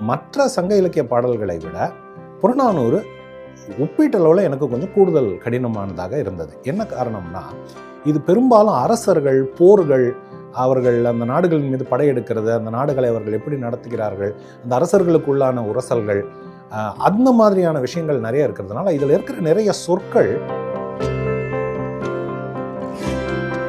மற்ற சங்க இலக்கிய பாடல்களை விட புறநானூறு ஒப்பீட்டளவில் எனக்கு கொஞ்சம் கூடுதல் கடினமானதாக இருந்தது. என்ன காரணம்னா இது பெரும்பாலும் அரசர்கள் போர்கள் அவர்கள் அந்த நாடுகளின் மீது படையெடுக்கிறது அந்த நாடுகளை அவர்கள் எப்படி நடத்துகிறார்கள் அந்த அரசர்களுக்குள்ளான உரசல்கள் அந்த மாதிரியான விஷயங்கள் நிறைய இருக்கிறதுனால இதில் இருக்கிற நிறைய சொற்கள்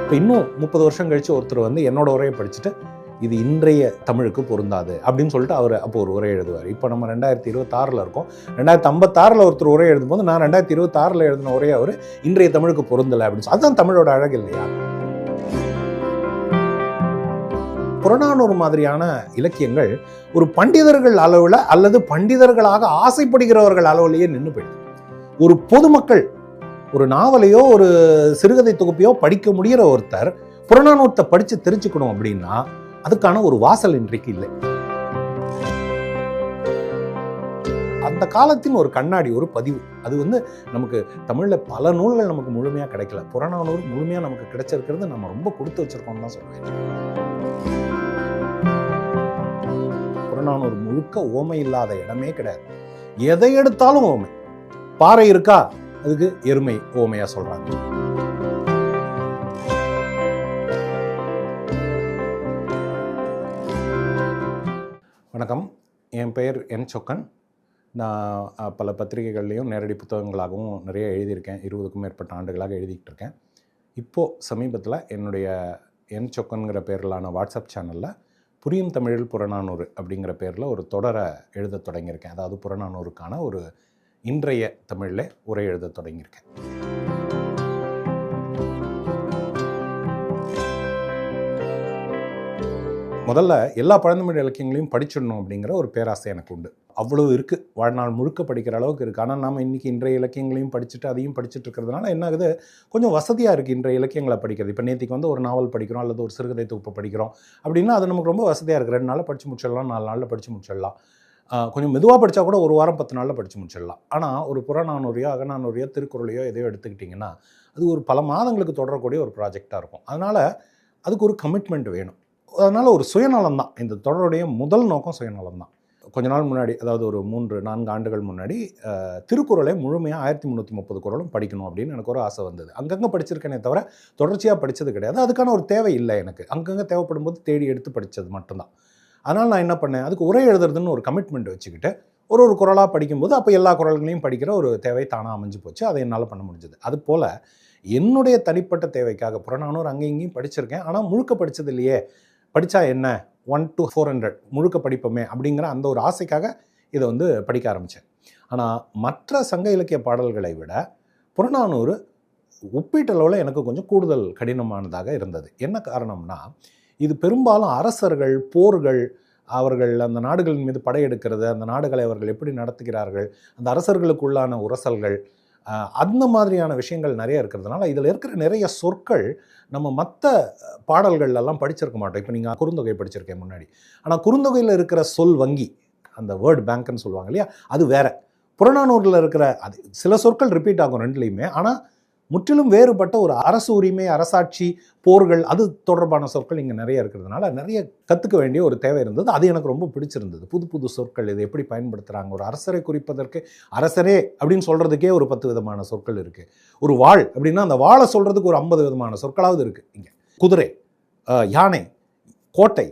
இப்போ இன்னும் முப்பது வருஷம் கழித்து ஒருத்தர் வந்து என்னோட உரையை படிச்சுட்டு இது இன்றைய தமிழுக்கு பொருந்தாது அப்படின்னு சொல்லிட்டு அவர் அப்போ ஒரு உரை எழுதுவார். இப்போ நம்ம ரெண்டாயிரத்தி இருபத்தாறில் இருக்கோம். ரெண்டாயிரத்தி ஐம்பத்தாறில் ஒருத்தர் உரை எழுதும்போது நான் ரெண்டாயிரத்தி இருபத்தாறில் எழுதின உரையை அவர் இன்றைய தமிழுக்கு பொருந்தலை அப்படின்னு அதுதான் தமிழோட அழகு இல்லையா? புறநானூறு மாதிரியான இலக்கியங்கள் ஒரு பண்டிதர்கள் அளவில் அல்லது பண்டிதர்களாக ஆசைப்படுகிறவர்கள் அளவிலேயே நின்று போயிடுது. ஒரு பொதுமக்கள் ஒரு நாவலையோ ஒரு சிறுகதை தொகுப்பையோ படிக்க முடிகிற ஒருத்தர் புறநானூத்தை படித்து தெரிஞ்சுக்கணும் அப்படின்னா அதுக்கான ஒரு வாசல் இன்றைக்கு இல்லை. அந்த காலத்தின் ஒரு கண்ணாடி ஒரு பதிவு. அது வந்து நமக்கு தமிழில் பல நூல்கள் நமக்கு முழுமையாக கிடைக்கல. புறநானூறு முழுமையாக நமக்கு கிடைச்சிருக்கிறது நம்ம ரொம்ப கொடுத்து வச்சிருக்கோம்னு தான் சொல்லுவேன் புறநானூறு முழுக்க ஓமை இல்லாத இடமே கிடையாது. எதை எடுத்தாலும் ஓமை. பாறை இருக்கா? அதுக்கு எருமை ஓமையா சொல்றாங்க. வணக்கம். என் பெயர் என் சொக்கன். நான் பல பத்திரிகைகள்லேயும் நேரடி புத்தகங்களாகவும் நிறைய எழுதியிருக்கேன். இருபதுக்கும் மேற்பட்ட ஆண்டுகளாக எழுதிக்கிட்டு இருக்கேன் இப்போது சமீபத்தில் என்னுடைய என் சொக்கன்கிற பேரிலான வாட்ஸ்அப் சேனலில் புரியும் தமிழில் புறநானூறு அப்படிங்கிற பேரில் ஒரு தொடரை எழுத தொடங்கியிருக்கேன். அதாவது புறநானூறுக்கான ஒரு இன்றைய தமிழில் உரை எழுத தொடங்கியிருக்கேன். முதல்ல எல்லா பழந்தமிழ் இலக்கியங்களையும் படிச்சிடணும் அப்படிங்கிற ஒரு பேராசை எனக்கு உண்டு. அவ்வளோ இருக்குது வாழ்நாள் முழுக்க படிக்கிற அளவுக்கு இருக்குது ஆனால் நாம் இன்றைக்கி இன்றைய இலக்கியங்களையும் படிச்சுட்டு அதையும் படிச்சுட்டு இருக்கிறதுனால என்ன ஆகுது? கொஞ்சம் வசதியாக இருக்குது இன்றைய இலக்கியங்களை படிக்கிறது. இப்போ நேற்றுக்கு வந்து ஒரு நாவல் படிக்கிறோம் அல்லது ஒரு சிறுகதை தொகுப்பு படிக்கிறோம் அப்படின்னா அது நமக்கு ரொம்ப வசதியாக இருக்குது ரெண்டு நாளில் படித்து முடிச்சிடலாம் நாலு நாளில் படித்து முடிச்சிடலாம். கொஞ்சம் மெதுவாக படித்தா கூட ஒரு வாரம் பத்து நாளில் படித்து முடிச்சிடலாம். ஆனால் ஒரு புறநானூறையோ அகநானூறையோ திருக்குறளையோ எதையோ எடுத்துக்கிட்டிங்கன்னா அது ஒரு பல மாதங்களுக்கு தொடரக்கூடிய ஒரு ப்ராஜெக்டாக இருக்கும். அதனால் அதுக்கு ஒரு கமிட்மெண்ட் வேணும். அதனால் ஒரு சுயநலம் தான் இந்த தொடருடைய முதல் நோக்கம் சுயநலம் தான் கொஞ்ச நாள் முன்னாடி அதாவது ஒரு மூன்று நான்கு ஆண்டுகள் முன்னாடி திருக்குறளை முழுமையாக ஆயிரத்தி முந்நூற்றி முப்பது குறளும் படிக்கணும் அப்படின்னு எனக்கு ஒரு ஆசை வந்தது. அங்கங்கே படிச்சிருக்கேனே தவிர தொடர்ச்சியாக படித்தது கிடையாது. அதுக்கான ஒரு தேவை இல்லை எனக்கு. அங்கங்கே தேவைப்படும் போது தேடி எடுத்து படித்தது மட்டும்தான். அதனால் நான் என்ன பண்ணேன் அதுக்கு உரை எழுதுறதுன்னு ஒரு கமிட்மெண்ட் வச்சுக்கிட்டு ஒரு ஒரு குறளாக படிக்கும்போது அப்போ எல்லா குறள்களையும் படிக்கிற ஒரு தேவை தானாக அமைஞ்சு போச்சு. அதை என்னால் பண்ண முடிஞ்சது. அது போல் என்னுடைய தனிப்பட்ட தேவைக்காக புறநானூறு அங்கேயும் இங்கேயும் படிச்சிருக்கேன். ஆனால் முழுக்க படிச்சது இல்லையே. படித்தா என்ன? ஒன் டு ஃபோர் ஹண்ட்ரட் முழுக்க படிப்போமே அப்படிங்கிற அந்த ஒரு ஆசைக்காக இதை வந்து படிக்க ஆரம்பித்தேன் ஆனால் மற்ற சங்க இலக்கிய பாடல்களை விட புறநானூறு ஒப்பீட்டளவில் எனக்கு கொஞ்சம் கூடுதல் கடினமானதாக இருந்தது. என்ன காரணம்னா இது பெரும்பாலும் அரசர்கள் போர்கள் அவர்கள் அந்த நாடுகளின் மீது படையெடுக்கிறது அந்த நாடுகளை அவர்கள் எப்படி நடத்துகிறார்கள் அந்த அரசர்களுக்குள்ளான உரசல்கள் அந்த மாதிரியான விஷயங்கள் நிறைய இருக்கிறதுனால இதில் இருக்கிற நிறைய சொற்கள் நம்ம மற்ற பாடல்கள்லாம் படிச்சிருக்க மாட்டோம். இப்போ நீங்கள் குறுந்தொகை படிச்சிருக்கேன் முன்னாடி. ஆனால் குறுந்தொகையில் இருக்கிற சொல் வங்கி அந்த வேர்ட் பேங்க்னு சொல்லுவாங்க இல்லையா? அது வேற. புறநானூரில் இருக்கிற அது சில சொற்கள் ரிப்பீட் ஆகும் ரெண்டுலேயுமே. ஆனால் முற்றிலும் வேறுபட்ட ஒரு அரசு உரிமை அரசாட்சி போர்கள் அது தொடர்பான சொற்கள் இங்கே நிறைய இருக்கிறதுனால நிறைய கற்றுக்க வேண்டிய ஒரு தேவை இருந்தது. அது எனக்கு ரொம்ப பிடிச்சிருந்தது. புது புது சொற்கள் இதை எப்படி பயன்படுத்துகிறாங்க ஒரு அரசரை குறிப்பதற்கு அரசரே அப்படின்னு சொல்கிறதுக்கே ஒரு பத்து விதமான சொற்கள் இருக்குது ஒரு வாழ் அப்படின்னா அந்த வாழை சொல்கிறதுக்கு ஒரு ஐம்பது விதமான சொற்களாவது இருக்குது இங்கே. குதிரை யானை கோட்டை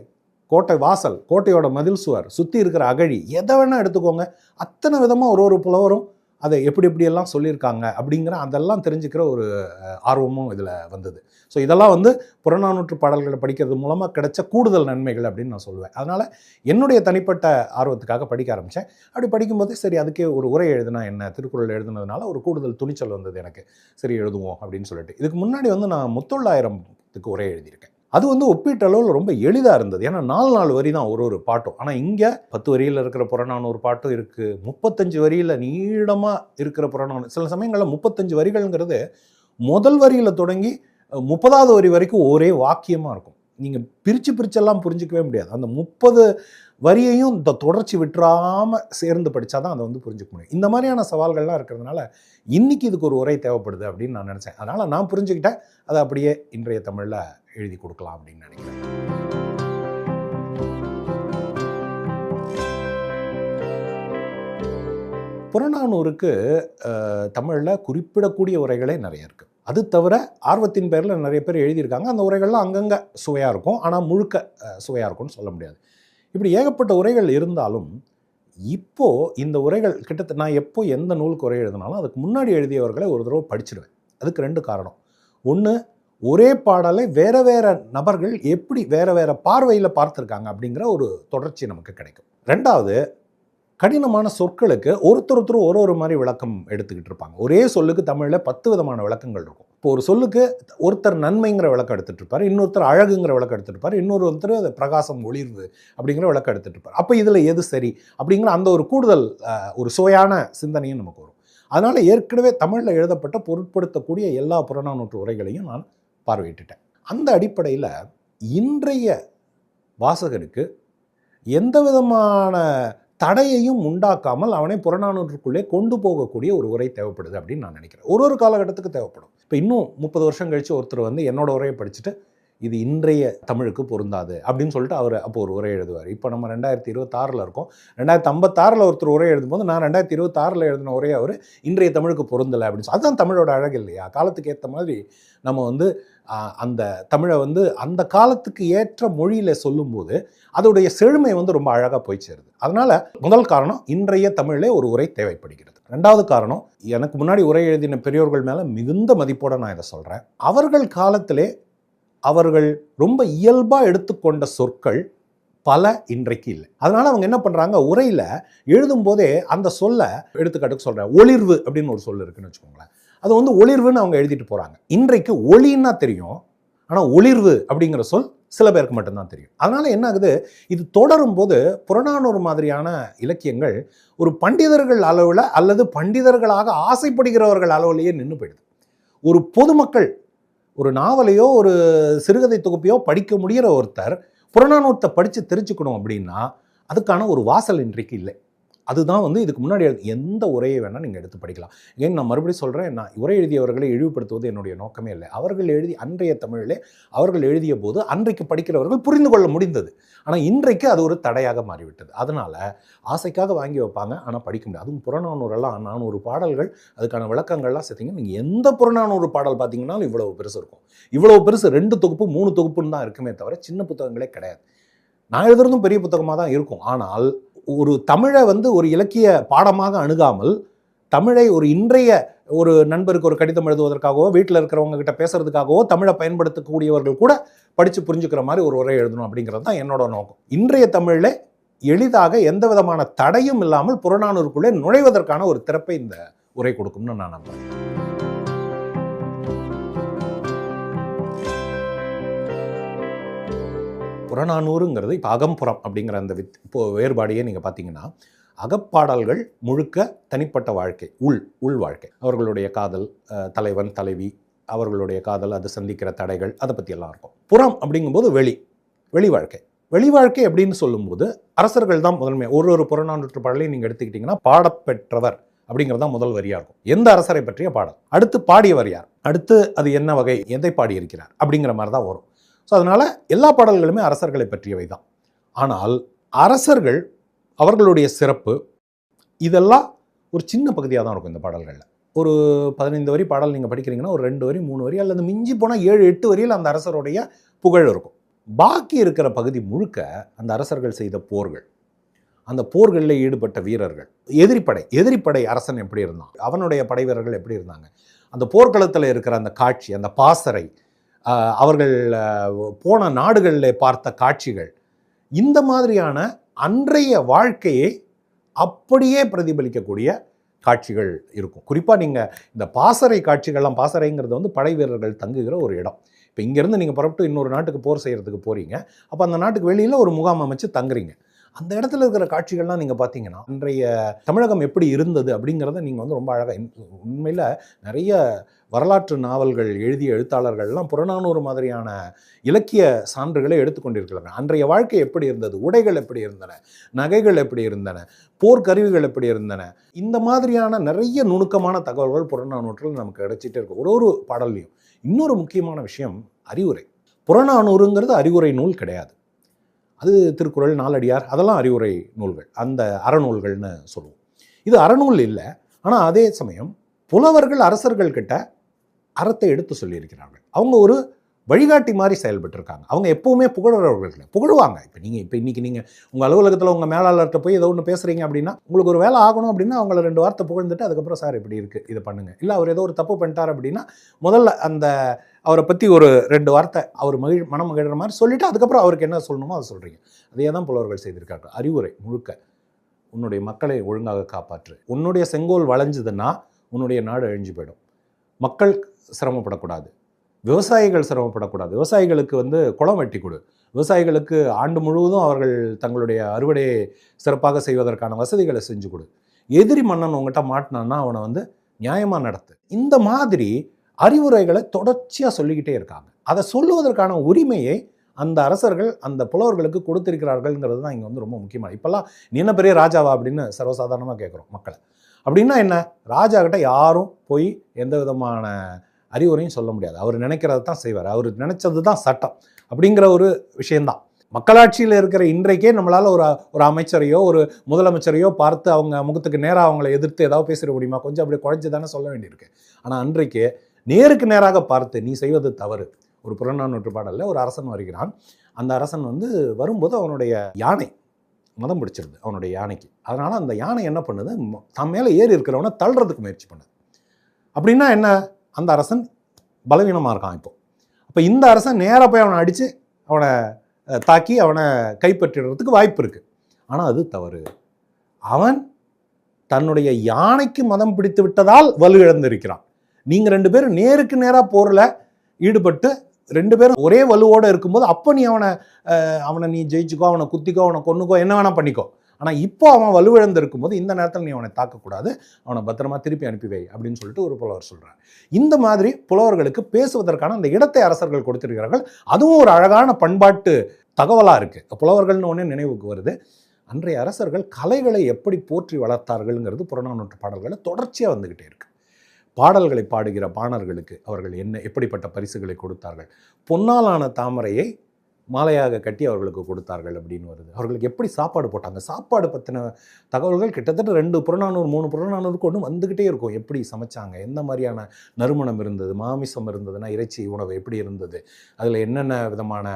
கோட்டை வாசல் கோட்டையோட மதில் சுவர் சுற்றி இருக்கிற அகழி எதை வேணால் எடுத்துக்கோங்க. அத்தனை விதமாக ஒரு ஒரு புலவரும் அதை எப்படி எப்படியெல்லாம் சொல்லியிருக்காங்க அப்படிங்கிற அதெல்லாம் தெரிஞ்சுக்கிற ஒரு ஆர்வமும் இதில் வந்தது. ஸோ இதெல்லாம் வந்து புறநானூற்று பாடல்களை படிக்கிறது மூலமாக கிடைச்ச கூடுதல் நன்மைகள் அப்படின்னு நான் சொல்லுவேன். அதனால் என்னுடைய தனிப்பட்ட ஆர்வத்துக்காக படிக்க ஆரம்பித்தேன் அப்படி படிக்கும்போது சரி அதுக்கே ஒரு உரை எழுதுனா என்ன திருக்குறள் எழுதுனதுனால ஒரு கூடுதல் துணிச்சல் வந்தது எனக்கு. சரி எழுதுவோம் அப்படின்னு சொல்லிட்டு. இதுக்கு முன்னாடி வந்து நான் முத்தொள்ளாயிரத்துக்கு உரை எழுதியிருக்கேன். அது வந்து ஒப்பீட்டளவில் ரொம்ப எளிதாக இருந்தது. ஏன்னா நாலு நாலு வரி தான் ஒரு ஒரு பாட்டும். ஆனால் இங்கே பத்து வரியில் இருக்கிற புறநானூறு பாட்டும் இருக்குது முப்பத்தஞ்சு வரியில் நீளமாக இருக்கிற புறநானூறு சில சமயங்களில் முப்பத்தஞ்சு வரிகள்ங்கிறது முதல் வரியில் தொடங்கி முப்பதாவது வரி வரைக்கும் ஒரே வாக்கியமாக இருக்கும். நீங்கள் பிரித்து பிரிச்செல்லாம் புரிஞ்சிக்கவே முடியாது. அந்த முப்பது வரியையும் இந்த தொடர்ச்சி விட்டுறாமல் சேர்ந்து படித்தா தான் அதை வந்து புரிஞ்சுக்க முடியும். இந்த மாதிரியான சவால்கள்லாம் இருக்கிறதுனால இன்றைக்கி இதுக்கு ஒரு உரை தேவைப்படுது அப்படின்னு நான் நினச்சேன். அதனால் நான் புரிஞ்சுக்கிட்டேன். அதை அப்படியே இன்றைய தமிழில் எழுதி கொடுக்கலாம் அப்படின்னு நினைக்கிறேன். புறநானூறுக்கு தமிழில் குறிப்பிடக்கூடிய உரைகளே நிறைய இருக்குது அது தவிர ஆர்வத்தின் பேரில் நிறைய பேர் எழுதியிருக்காங்க. அந்த உரைகள்லாம் அங்கங்கே சுவையாக இருக்கும். ஆனால் முழுக்க சுவையாக இருக்கும்னு சொல்ல முடியாது. இப்படி ஏகப்பட்ட உரைகள் இருந்தாலும் இப்போது இந்த உரைகள் கிட்டத்தட்ட நான் எப்போ எந்த நூலுக்கு உரை எழுதினாலும் அதுக்கு முன்னாடி எழுதியவர்களை ஒரு தடவை படிச்சிடுவேன் அதுக்கு ரெண்டு காரணம். ஒன்று ஒரே பாடலை வேற வேற நபர்கள் எப்படி வேற வேற பார்வையில் பார்த்துருக்காங்க அப்படிங்கிற ஒரு தொடர்ச்சி நமக்கு கிடைக்கும். ரெண்டாவது கடினமான சொற்களுக்கு ஒருத்தர் ஒருத்தர் ஒரு ஒரு மாதிரி விளக்கம் எடுத்துக்கிட்டு இருப்பாங்க. ஒரே சொல்லுக்கு தமிழில் பத்து விதமான விளக்கங்கள் இருக்கும். இப்போ ஒரு சொல்லுக்கு ஒருத்தர் நன்மைங்கிற விளக்கம் எடுத்துகிட்டு இருப்பார் இன்னொருத்தர் அழகுங்கிற விளக்கம் எடுத்துகிட்டு இருப்பார் இன்னொரு ஒருத்தர் பிரகாசம் ஒளிர்வு அப்படிங்கிற விளக்கம் எடுத்துகிட்டு இருப்பார். அப்போ இதில் எது சரி அப்படிங்கிற அந்த ஒரு கூடுதல் ஒரு சுவையான சிந்தனையும் நமக்கு வரும். அதனால் ஏற்கனவே தமிழில் எழுதப்பட்ட பொருட்படுத்தக்கூடிய எல்லா புறநானூற்று உரைகளையும் நான் பார்வையிட்டுட்டேன். அந்த அடிப்படையில் இன்றைய வாசகருக்கு எந்த விதமான தடையையும் உண்டாக்காமல் அவனை புறநானூற்றுக்குள்ளே கொண்டு போகக்கூடிய ஒரு உரை தேவைப்படுது அப்படின்னு நான் நினைக்கிறேன். ஒரு ஒரு காலகட்டத்துக்கு தேவைப்படும். இப்போ இன்னும் முப்பது வருஷம் கழித்து ஒருத்தர் வந்து என்னோட உரையை படிச்சுட்டு இது இன்றைய தமிழுக்கு பொருந்தாது அப்படின்னு சொல்லிட்டு அவர் அப்போ ஒரு உரை எழுதுவார். இப்போ நம்ம ரெண்டாயிரத்தி இருபத்தாறில் இருக்கோம். ரெண்டாயிரத்தி ஐம்பத்தாறில் ஒருத்தர் உரை எழுதும்போது நான் ரெண்டாயிரத்தி இருபத்தாறில் எழுதின உரை அவர் இன்றைய தமிழுக்கு பொருந்தலை அப்படின்னு சொல்லி அதுதான் தமிழோட அழகு இல்லையா? காலத்துக்கு ஏற்ற மாதிரி நம்ம வந்து அந்த தமிழை வந்து அந்த காலத்துக்கு ஏற்ற மொழியில் சொல்லும்போது அதோடைய செழுமை வந்து ரொம்ப அழகாக போய் சேருது. அதனால் முதல் காரணம் இன்றைய தமிழிலே ஒரு உரை தேவைப்படுகிறது. ரெண்டாவது காரணம் எனக்கு முன்னாடி உரை எழுதின பெரியோர்கள் மேலே மிகுந்த மதிப்போட நான் இதை சொல்கிறேன் அவர்கள் காலத்திலே அவர்கள் ரொம்ப இயல்பாக எடுத்துக்கொண்ட சொற்கள் பல இன்றைக்கு இல்லை. அதனால அவங்க என்ன பண்ணுறாங்க உரையில் எழுதும் போதே அந்த சொல்லை எடுத்துக்காட்டுக்கு சொல்கிறேன் ஒளிர்வு அப்படின்னு ஒரு சொல் இருக்குன்னு வச்சுக்கோங்களேன். அது வந்து ஒளிர்வுன்னு அவங்க எழுதிட்டு போகிறாங்க இன்றைக்கு ஒளின்னா தெரியும் ஆனால் ஒளிர்வு அப்படிங்கிற சொல் சில பேருக்கு மட்டும்தான் தெரியும். அதனால் என்ன ஆகுது? இது தொடரும் போது புறநானூறு மாதிரியான இலக்கியங்கள் ஒரு பண்டிதர்கள் அளவில் அல்லது பண்டிதர்களாக ஆசைப்படுகிறவர்கள் அளவிலேயே நின்று போயிடுது. ஒரு பொதுமக்கள் ஒரு நாவலையோ ஒரு சிறுகதை தொகுப்பையோ படிக்க முடிகிற ஒருத்தர் புறநானூத்தை படித்து தெரிஞ்சுக்கணும் அப்படின்னா அதுக்கான ஒரு வாசல் இன்றைக்கு இல்லை. அதுதான் வந்து இதுக்கு முன்னாடி எந்த உரையை வேணால் நீங்கள் எடுத்து படிக்கலாம். ஏன் நான் மறுபடியும் சொல்கிறேன் நான் உரை எழுதியவர்களை இழிவுபடுத்துவது என்னுடைய நோக்கமே இல்லை. அவர்கள் எழுதி அன்றைய தமிழிலே அவர்கள் எழுதிய போது அன்றைக்கு படிக்கிறவர்கள் புரிந்து கொள்ள முடிந்தது. ஆனால் இன்றைக்கு அது ஒரு தடையாக மாறிவிட்டது. அதனால் ஆசைக்காக வாங்கி வைப்பாங்க ஆனால் படிக்க முடியாது. அதுவும் புறநானூறெல்லாம் நானூறு பாடல்கள் அதுக்கான விளக்கங்கள்லாம் சேர்த்திங்க நீங்கள் எந்த புறநானூறு பாடல் பார்த்தீங்கன்னாலும் இவ்வளவு பெருசு இருக்கும். இவ்வளோ பெருசு ரெண்டு தொகுப்பு மூணு தொகுப்புன்னு தான் இருக்குமே தவிர சின்ன புத்தகங்களே கிடையாது. நான் எழுதுறதும் பெரிய புத்தகமாக தான் இருக்கும். ஆனால் ஒரு தமிழை வந்து ஒரு இலக்கிய பாடமாக அணுகாமல் தமிழை ஒரு இன்றைய ஒரு நண்பருக்கு ஒரு கடிதம் எழுதுவதற்காகவோ வீட்டில் இருக்கிறவங்க கிட்ட பேசுறதுக்காகவோ தமிழை பயன்படுத்தக்கூடியவர்கள் கூட படித்து புரிஞ்சுக்கிற மாதிரி ஒரு உரை எழுதணும் அப்படிங்கிறது தான் என்னோட நோக்கம். இன்றைய தமிழில் எளிதாக எந்த விதமான தடையும் இல்லாமல் புறநானூறுக்குள்ளே நுழைவதற்கான ஒரு திறப்பை இந்த உரை கொடுக்கும்னு நான் நம்புறேன். புறநானூறுங்கிறது இப்போ அகம்புறம் அப்படிங்கிற அந்த வித் இப்போ வேறுபாடையே நீங்கள் பார்த்தீங்கன்னா அகப்பாடல்கள் முழுக்க தனிப்பட்ட வாழ்க்கை உள் உள் வாழ்க்கை. அவர்களுடைய காதல் அஹ், தலைவன் தலைவி அவர்களுடைய காதல் அது சந்திக்கிற தடைகள் அதை பற்றியெல்லாம் இருக்கும். புறம் அப்படிங்கும்போது வெளி வெளி வாழ்க்கை. வெளி வாழ்க்கை அப்படின்னு சொல்லும்போது அரசர்கள் தான் முதன்மை ஒரு ஒரு புறநானூற்று பாடலையும் நீங்கள் எடுத்துக்கிட்டிங்கன்னா பாடப்பெற்றவர் அப்படிங்கிறது தான் முதல் வரியாக இருக்கும். எந்த அரசரை பற்றிய பாடல்? அடுத்து பாடியவர் யார்? அடுத்து அது என்ன வகை எதை பாடியிருக்கிறார்? அப்படிங்கிற மாதிரி தான் வரும். ஸோ அதனால் எல்லா பாடல்களுமே அரசர்களை பற்றியவை தான் ஆனால் அரசர்கள் அவர்களுடைய சிறப்பு இதெல்லாம் ஒரு சின்ன பகுதியாக தான் இருக்கும் இந்த பாடல்களில். ஒரு பதினைந்து வரி பாடல் நீங்கள் படிக்கிறீங்கன்னா ஒரு ரெண்டு வரி மூணு வரி அல்லது மிஞ்சி போனால் ஏழு எட்டு வரியில் அந்த அரசருடைய புகழ் இருக்கும். பாக்கி இருக்கிற பகுதி முழுக்க அந்த அரசர்கள் செய்த போர்கள். அந்த போர்களில் ஈடுபட்ட வீரர்கள். எதிரிப்படை எதிரிப்படை அரசன் எப்படி இருந்தான்? அவனுடைய படை வீரர்கள் எப்படி இருந்தாங்க? அந்த போர்க்களத்தில் இருக்கிற அந்த காட்சி அந்த பாசறை அவர்கள் போன நாடுகளில் பார்த்த காட்சிகள் இந்த மாதிரியான அன்றைய வாழ்க்கையை அப்படியே பிரதிபலிக்கக்கூடிய காட்சிகள் இருக்கும். குறிப்பாக நீங்கள் இந்த பாசறை காட்சிகள்லாம் பாசறைங்கிறது வந்து படை வீரர்கள் தங்குகிற ஒரு இடம். இப்போ இங்கேருந்து நீங்கள் புறப்பட்டு இன்னொரு நாட்டுக்கு போர் செய்கிறதுக்கு போகிறீங்க அப்போ அந்த நாட்டுக்கு வெளியில் ஒரு முகாம் அமைச்சு தங்குறீங்க. அந்த இடத்துல இருக்கிற காட்சிகள்லாம் நீங்கள் பார்த்தீங்கன்னா அன்றைய தமிழகம் எப்படி இருந்தது அப்படிங்கிறத நீங்கள் வந்து ரொம்ப அழகாக உண்மையில் நிறைய வரலாற்று நாவல்கள் எழுதிய எழுத்தாளர்கள்லாம் புறநானூறு மாதிரியான இலக்கிய சான்றுகளை எடுத்துக்கொண்டிருக்கிறாங்க அன்றைய வாழ்க்கை எப்படி இருந்தது? உடைகள் எப்படி இருந்தன? நகைகள் எப்படி இருந்தன? போர்க்கருவிகள் எப்படி இருந்தன? இந்த மாதிரியான நிறைய நுணுக்கமான தகவல்கள் புறநானூற்றில் நமக்கு கிடைச்சிட்டே இருக்கும் ஒரு ஒரு பாடல்லையும். இன்னொரு முக்கியமான விஷயம் அறிவுரை. புறநானூறுங்கிறது அறிவுரை நூல் கிடையாது. அது திருக்குறள் நாலடியார் அதெல்லாம் அறிவுரை நூல்கள். அந்த அறநூல்கள்னு சொல்லுவோம். இது அறநூல் இல்லை. ஆனால் அதே சமயம் புலவர்கள் அரசர்கள் கிட்ட அறத்தை எடுத்து சொல்லியிருக்கிறார்கள். அவங்க ஒரு வழிகாட்டி மாதிரி செயல்பட்டுருக்காங்க. அவங்க எப்போவுமே புகழறவர்கள் இல்லை. புகழுவாங்க. இப்போ நீங்கள் இப்போ இன்றைக்கி நீங்கள் உங்கள் அலுவலகத்தில் உங்கள் மேலாளர்கிட்ட போய் ஏதோ ஒன்று பேசுகிறீங்க அப்படின்னா உங்களுக்கு ஒரு வேலை ஆகணும் அப்படின்னா அவங்கள ரெண்டு வார்த்தை புகழ்ந்துட்டு அதுக்கப்புறம் சார் இப்படி இருக்குது இதை பண்ணுங்கள் இல்லை அவர் ஏதோ ஒரு தப்பு பண்ணிட்டார் அப்படின்னா முதல்ல அந்த அவரை பற்றி ஒரு ரெண்டு வார்த்தை அவர் மகிழ் மனம் மகிழ்கிற மாதிரி சொல்லிவிட்டு அதுக்கப்புறம் அவருக்கு என்ன சொல்லணுமோ அதை சொல்கிறீங்க அதே தான் புலவர்கள் செய்திருக்காங்க அறிவுரை முழுக்க. உன்னுடைய மக்களை ஒழுங்காக காப்பாற்று. உன்னுடைய செங்கோல் வளைஞ்சதுன்னா உன்னுடைய நாடு அழிஞ்சு போயிடும். மக்கள் சிரமப்படக்கூடாது. விவசாயிகள் சிரமப்படக்கூடாது. விவசாயிகளுக்கு வந்து குளம் வெட்டி கொடு. விவசாயிகளுக்கு ஆண்டு முழுவதும் அவர்கள் தங்களுடைய அறுவடையை சிறப்பாக செய்வதற்கான வசதிகளை செஞ்சு கொடு. எதிரி மன்னன் உங்ககிட்ட மாட்டினான்னா அவனை வந்து நியாயமாக நடத்து. இந்த மாதிரி அறிவுரைகளை தொடர்ச்சியாக சொல்லிக்கிட்டே இருக்காங்க. அதை சொல்லுவதற்கான உரிமையை அந்த அரசர்கள் அந்த புலவர்களுக்கு கொடுத்திருக்கிறார்கள்ங்கிறது தான் இங்கே வந்து ரொம்ப முக்கியமான. இப்போல்லாம் நீ என்ன பெரிய ராஜாவா அப்படின்னு சர்வசாதாரணமாக கேட்குறோம் மக்களை. அப்படின்னா என்ன? ராஜா கிட்ட யாரும் போய் எந்த விதமான அறிவுரையும் சொல்ல முடியாது. அவர் நினைக்கிறத தான் செய்வார். அவர் நினைச்சது தான் சட்டம் அப்படிங்கிற ஒரு விஷயந்தான் மக்களாட்சியில் இருக்கிற இன்றைக்கே நம்மளால் ஒரு ஒரு அமைச்சரையோ ஒரு முதலமைச்சரையோ பார்த்து அவங்க முகத்துக்கு நேராக அவங்கள எதிர்த்து ஏதாவது பேசிட முடியுமா? கொஞ்சம் அப்படி குறைஞ்சி தானே சொல்ல வேண்டியிருக்கு. ஆனால் அன்றைக்கு நேருக்கு நேராக பார்த்து நீ செய்வது தவறு. ஒரு புறநானூற்று பாடலில் ஒரு அரசன் வருகிறான். அந்த அரசன் வந்து வரும்போது அவனுடைய யானை மதம் பிடிச்சிருது அவனுடைய யானைக்கு. அதனால் அந்த யானை என்ன பண்ணுது? தம் தன் மேலே ஏறி இருக்கிறவனை தள்ளுறதுக்கு முயற்சி பண்ணுது. அப்படின்னா என்ன? அந்த அரசன் பலவீனமாக இருக்கான் இப்போ. அப்போ இந்த அரசன் நேராக போய் அவனை அடித்து அவனை தாக்கி அவனை கைப்பற்றிடுறதுக்கு வாய்ப்பு இருக்குது ஆனால் அது தவறு. அவன் தன்னுடைய யானைக்கு மதம் பிடித்து விட்டதால் வலு இழந்திருக்கிறான் நீங்கள் ரெண்டு பேரும் நேருக்கு நேராக போரில் ஈடுபட்டு ரெண்டு பேரும் ஒரே வலுவோடு இருக்கும்போது அப்போ நீ அவனை அவனை நீ ஜெயிச்சுக்கோ அவனை குத்திக்கோ அவனை கொன்னுக்கோ என்ன வேணால் பண்ணிக்கோ. ஆனால் இப்போ அவன் வலுவிழந்து இருக்கும்போது இந்த நேரத்தில் நீ அவனை தாக்கக்கூடாது. அவனை பத்திரமா திருப்பி அனுப்பி வை அப்படின்னு சொல்லிட்டு ஒரு புலவர் சொல்கிறார் இந்த மாதிரி புலவர்களுக்கு பேசுவதற்கான அந்த இடத்தை அரசர்கள் கொடுத்திருக்கிறார்கள். அதுவும் ஒரு அழகான பண்பாட்டு தகவலாக இருக்குது புலவர்கள்னு ஒன்று நினைவுக்கு வருது. அன்றைய அரசர்கள் கலைகளை எப்படி போற்றி வளர்த்தார்கள்ங்கிறது புறநானூற்று பாடல்களை தொடர்ச்சியாக வந்துக்கிட்டே இருக்குது பாடல்களை பாடுகிற பாணர்களுக்கு அவர்கள் என்ன எப்படிப்பட்ட பரிசுகளை கொடுத்தார்கள்? பொன்னாலான தாமரையை மாலையாக கட்டி அவர்களுக்கு கொடுத்தார்கள் அப்படின்னு வருது. அவர்களுக்கு எப்படி சாப்பாடு போட்டாங்க? சாப்பாடு பற்றின தகவல்கள் கிட்டத்தட்ட ரெண்டு புறநானூறு மூணு புறநானூறுக்கு ஒன்று வந்துக்கிட்டே இருக்கும். எப்படி சமைச்சாங்க? எந்த மாதிரியான நறுமணம் இருந்தது? மாமிசம் இருந்ததுன்னா இறைச்சி உணவு எப்படி இருந்தது? அதில் என்னென்ன விதமான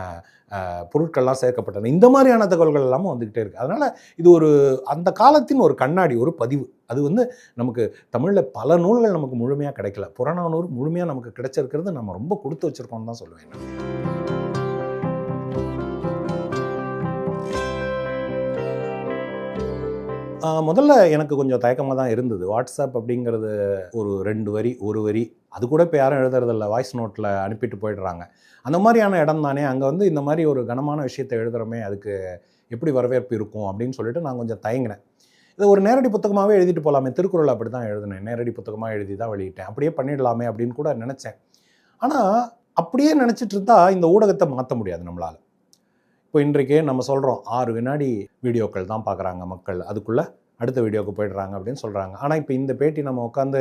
பொருட்கள்லாம் சேர்க்கப்பட்டன? இந்த மாதிரியான தகவல்கள் எல்லாமும் வந்துக்கிட்டே இருக்குது அதனால் இது ஒரு அந்த காலத்தின் ஒரு கண்ணாடி ஒரு பதிவு. அது வந்து நமக்கு தமிழில் பல நூல்கள் நமக்கு முழுமையாக கிடைக்கல. புறநானூறு முழுமையாக நமக்கு கிடைச்சிருக்கிறது நம்ம ரொம்ப கொடுத்து வச்சுருக்கோம்னு தான் சொல்லுவேன் முதல்ல எனக்கு கொஞ்சம் தயக்கமாக தான் இருந்தது. வாட்ஸ்அப் அப்படிங்கிறது ஒரு ரெண்டு வரி ஒரு வரி அது கூட இப்போ யாரும் எழுதுறதில்ல. வாய்ஸ் நோட்டில் அனுப்பிட்டு போயிடுறாங்க. அந்த மாதிரியான இடம் தானே. அங்கே வந்து இந்த மாதிரி ஒரு கனமான விஷயத்தை எழுதுகிறோமே அதுக்கு எப்படி வரவேற்பு இருக்கும் அப்படின்னு சொல்லிட்டு நான் கொஞ்சம் தயங்கினேன். இது ஒரு நேரடி புத்தகமாகவே எழுதிட்டு போகலாமே திருக்குறள் அப்படி தான் எழுதினேன். நேரடி புத்தகமாக எழுதி தான் வெளியிட்டேன். அப்படியே பண்ணிடலாமே அப்படின்னு கூட நினச்சேன். ஆனால் அப்படியே நினச்சிட்டு இருந்தால் இந்த ஊடகத்தை மாற்ற முடியாது நம்மளால். இப்போ இன்றைக்கே நம்ம சொல்கிறோம் ஆறு வினாடி வீடியோக்கள் தான் பார்க்குறாங்க மக்கள். அதுக்குள்ளே அடுத்த வீடியோவுக்கு போயிடுறாங்க அப்படின்னு சொல்கிறாங்க ஆனால் இப்போ இந்த பேட்டி நம்ம உட்காந்து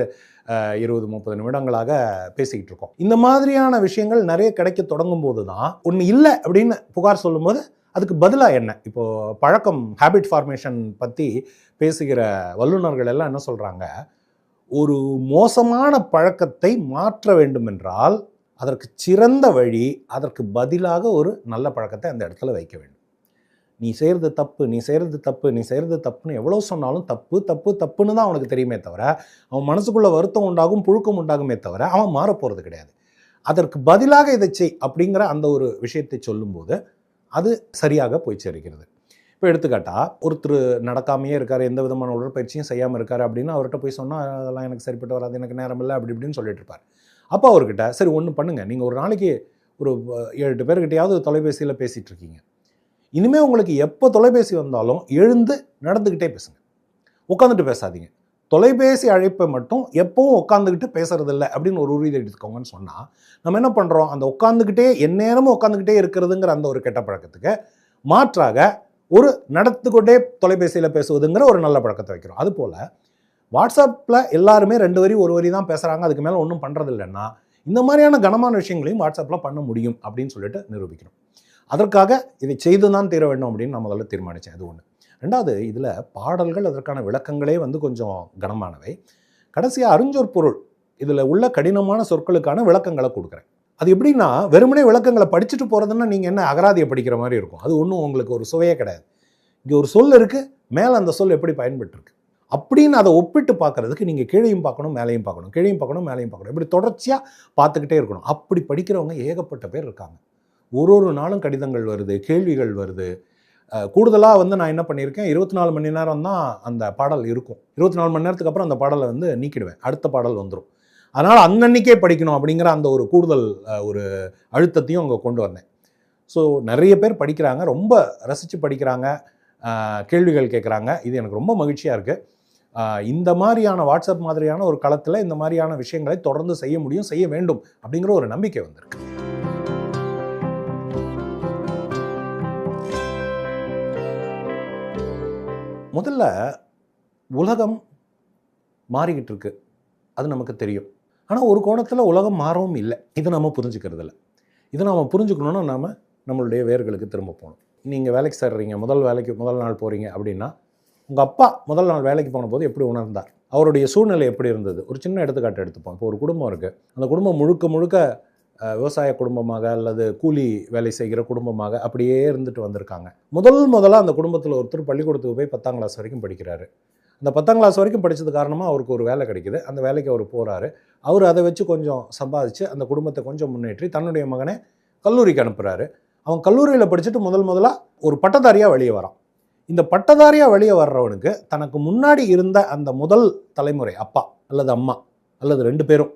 இருபது முப்பது நிமிடங்களாக பேசிக்கிட்டு இருக்கோம். இந்த மாதிரியான விஷயங்கள் நிறைய கிடைக்க தொடங்கும் போது தான் ஒன்று இல்லை அப்படின்னு புகார் சொல்லும்போது அதுக்கு பதிலாக என்ன? இப்போது பழக்கம் ஹேபிட் ஃபார்மேஷன் பற்றி பேசுகிற வல்லுநர்கள் எல்லாம் என்ன சொல்கிறாங்க ஒரு மோசமான பழக்கத்தை மாற்ற வேண்டும் என்றால் அதற்கு சிறந்த வழி அதற்கு பதிலாக ஒரு நல்ல பழக்கத்தை அந்த இடத்துல வைக்க வேண்டும். நீ செய்கிறது தப்பு நீ செய்கிறது தப்பு நீ செய்கிறது தப்புன்னு எவ்வளோ சொன்னாலும் தப்பு தப்பு தப்புன்னு தான் அவனுக்கு தெரியுமே தவிர அவன் மனசுக்குள்ளே வருத்தம் உண்டாகும் புழுக்கம் உண்டாகுமே தவிர அவன் மாறப்போகிறது கிடையாது. அதற்கு பதிலாக இதை செய் அப்படிங்கிற அந்த ஒரு விஷயத்தை சொல்லும்போது அது சரியாக போய் சேர்க்கிறது இப்போ எடுத்துக்காட்டா ஒருத்தர் நடக்காமையே இருக்கார் எந்த விதமான உடற்பயிற்சியும் செய்யாமல் இருக்கார் அப்படின்னு அவர்கிட்ட போய் சொன்னால் அதெல்லாம் எனக்கு சரிப்பட்டு வராது எனக்கு நேரம் இல்லை அப்படி இப்படின்னு சொல்லிட்டு இருப்பார். அப்போ அவர்கிட்ட சரி ஒன்று பண்ணுங்கள் நீங்கள் ஒரு நாளைக்கு ஒரு ஏழு எட்டு பேர்கிட்டையாவது தொலைபேசியில் பேசிகிட்டு இருக்கீங்க. இனிமேல் உங்களுக்கு எப்போ தொலைபேசி வந்தாலும் எழுந்து நடந்துக்கிட்டே பேசுங்க. உட்காந்துட்டு பேசாதீங்க. தொலைபேசி அழைப்பை மட்டும் எப்பவும் உட்காந்துக்கிட்டு பேசுறதில்ல அப்படின்னு ஒரு உறுதி எடுத்துக்கோங்கன்னு சொன்னால் நம்ம என்ன பண்ணுறோம் அந்த உட்காந்துக்கிட்டே எந்நேரமும் உட்காந்துக்கிட்டே இருக்கிறதுங்கிற அந்த ஒரு கெட்ட பழக்கத்துக்கு மாற்றாக ஒரு நடத்துக்கொண்டே தொலைபேசியில் பேசுவதுங்கிற ஒரு நல்ல பழக்கத்தை வைக்கிறோம். அதுபோல் வாட்ஸ்அப்பில் எல்லாருமே ரெண்டு வரி ஒரு வரி தான் பேசுகிறாங்க அதுக்கு மேலே ஒன்றும் பண்ணுறது இல்லைன்னா இந்த மாதிரியான கனமான விஷயங்களையும் வாட்ஸ்அப்பில் பண்ண முடியும் அப்படின்னு சொல்லிட்டு நிரூபிக்கணும். அதற்காக இதை செய்து தான் தீர வேண்டும் அப்படின்னு நான் முதல்ல தீர்மானித்தேன் அது ஒன்று ரெண்டாவது இதில் பாடல்கள் அதற்கான விளக்கங்களே வந்து கொஞ்சம் கனமானவை. கடைசியாக அறிஞ்சொர் பொருள் இதில் உள்ள கடினமான சொற்களுக்கான விளக்கங்களை கொடுக்குறேன். அது எப்படின்னா வெறுமனே விளக்கங்களை படிச்சுட்டு போகிறதுன்னா நீங்கள் என்ன அகராதியை படிக்கிற மாதிரி இருக்கும். அது ஒன்றும் உங்களுக்கு ஒரு சுவையே கிடையாது. இங்கே ஒரு சொல் இருக்குது மேலே அந்த சொல் எப்படி பயன்பட்டுருக்கு அப்படின்னு அதை ஒப்பிட்டு பார்க்கறதுக்கு நீங்கள் கீழையும் பார்க்கணும் மேலேயும் பார்க்கணும். கீழையும் பார்க்கணும் மேலேயும் பார்க்கணும். இப்படி தொடர்ச்சியாக பார்த்துக்கிட்டே இருக்கணும். அப்படி படிக்கிறவங்க ஏகப்பட்ட பேர் இருக்காங்க. ஒரு ஒரு நாளும் கடிதங்கள் வருது கேள்விகள் வருது. கூடுதலாக வந்து நான் என்ன பண்ணியிருக்கேன் இருபத்தி நாலு மணி நேரம் தான் அந்த பாடல் இருக்கும். இருபத்தி நாலு மணி நேரத்துக்கு அப்புறம் அந்த பாடலை வந்து நீக்கிடுவேன். அடுத்த பாடல் வந்துடும் அதனால் அன்னன்னைக்கே படிக்கணும் அப்படிங்கிற அந்த ஒரு கூடுதல் ஒரு அழுத்தத்தையும் அங்கே கொண்டு வந்தேன். ஸோ நிறைய பேர் படிக்கிறாங்க ரொம்ப ரசித்து படிக்கிறாங்க கேள்விகள் கேட்குறாங்க. இது எனக்கு ரொம்ப மகிழ்ச்சியாக இருக்குது இந்த மாதிரியான வாட்ஸ்அப் மாதிரியான ஒரு களத்தில் இந்த மாதிரியான விஷயங்களை தொடர்ந்து செய்ய முடியும் செய்ய வேண்டும் அப்படிங்கிற ஒரு நம்பிக்கை வந்திருக்கு. முதல்ல உலகம் மாறிக்கிட்டு இருக்கு. அது நமக்கு தெரியும். ஆனால் ஒரு கோணத்தில் உலகம் மாறவும் இல்லை. இதை நம்ம புரிஞ்சுக்கிறது இல்லை இதை நாம் புரிஞ்சுக்கணுன்னா நாம் நம்மளுடைய வேர்களுக்கு திரும்ப போகணும். நீங்கள் வேலைக்கு சேர்றீங்க முதல் வேலைக்கு முதல் நாள் போகிறீங்க அப்படின்னா உங்கள் அப்பா முதல் நாள் வேலைக்கு போன போது எப்படி உணர்ந்தார்? அவருடைய சூழ்நிலை எப்படி இருந்தது? ஒரு சின்ன எடுத்துக்காட்டு எடுத்துப்போம். இப்போ ஒரு குடும்பம் இருக்குது அந்த குடும்பம் முழுக்க முழுக்க விவசாய குடும்பமாக அல்லது கூலி வேலை செய்கிற குடும்பமாக அப்படியே இருந்துட்டு வந்திருக்காங்க. முதல் முதல்ல அந்த குடும்பத்தில் ஒருத்தர் பள்ளிக்கூடத்துக்கு போய் பத்தாம் கிளாஸ் வரைக்கும் படிக்கிறாரு. அந்த பத்தாம் கிளாஸ் வரைக்கும் படித்தது காரணமாக அவருக்கு ஒரு வேலை கிடைக்குது. அந்த வேலைக்கு அவர் போகிறாரு அவர் அதை வச்சு கொஞ்சம் சம்பாதிச்சு அந்த குடும்பத்தை கொஞ்சம் முன்னேற்றி தன்னுடைய மகனை கல்லூரிக்கு அனுப்புகிறாரு அவன் கல்லூரியில் படிச்சுட்டு முதல் முதலாக ஒரு பட்டதாரியாக வெளியே வரான். இந்த பட்டதாரியாக வெளியே வர்றவனுக்கு தனக்கு முன்னாடி இருந்த அந்த முதல் தலைமுறை அப்பா அல்லது அம்மா அல்லது ரெண்டு பேரும்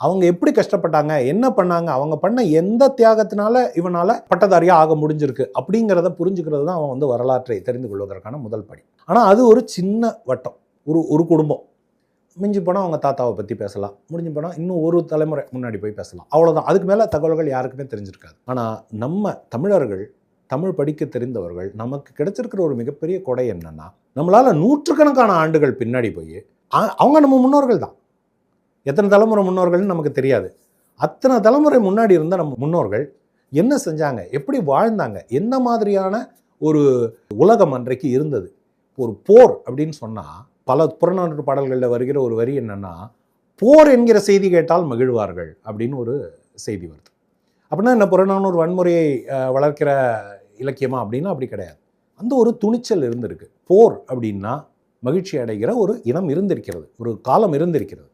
அவங்க எப்படி கஷ்டப்பட்டாங்க என்ன பண்ணாங்க அவங்க பண்ண எந்த தியாகத்தினால இவனால் பட்டதாரியாக ஆக முடிஞ்சிருக்கு அப்படிங்கிறத புரிஞ்சுக்கிறது தான் அவன் வந்து வரலாற்றை தெரிந்து கொள்வதற்கான முதல் படி. ஆனால் அது ஒரு சின்ன வட்டம் ஒரு ஒரு குடும்பம். மிஞ்சி போனால் அவங்க தாத்தாவை பற்றி பேசலாம் முடிஞ்சு போனால் இன்னும் ஒரு தலைமுறை முன்னாடி போய் பேசலாம். அவ்வளோதான் அதுக்கு மேலே தகவல்கள் யாருக்குமே தெரிஞ்சிருக்காது. ஆனால் நம்ம தமிழர்கள் தமிழ் படிக்க தெரிந்தவர்கள் நமக்கு கிடைச்சிருக்கிற ஒரு மிகப்பெரிய கொடை என்னென்னா நம்மளால் நூற்றுக்கணக்கான ஆண்டுகள் பின்னாடி போய் அவங்க நம்ம முன்னோர்கள் தான். எத்தனை தலைமுறை முன்னோர்கள்னு நமக்கு தெரியாது. அத்தனை தலைமுறை முன்னாடி இருந்த நம்ம முன்னோர்கள் என்ன செஞ்சாங்க? எப்படி வாழ்ந்தாங்க? என்ன மாதிரியான ஒரு உலகம் அன்றைக்கு இருந்தது? ஒரு போர் அப்படின்னு சொன்னால் பல புறநானூறு பாடல்களில் வருகிற ஒரு வரி என்னென்னா போர் என்கிற செய்தி கேட்டால் மகிழ்வார்கள் அப்படின்னு ஒரு செய்தி வருது. அப்படின்னா இந்த புறநானூறு வன்முறையை வளர்க்கிற இலக்கியமா அப்படின்னா அப்படி கிடையாது. அந்த ஒரு துணிச்சல் இருந்திருக்கு. போர் அப்படின்னா மகிழ்ச்சி அடைகிற ஒரு இனம் இருந்திருக்கிறது. ஒரு காலம் இருந்திருக்கிறது.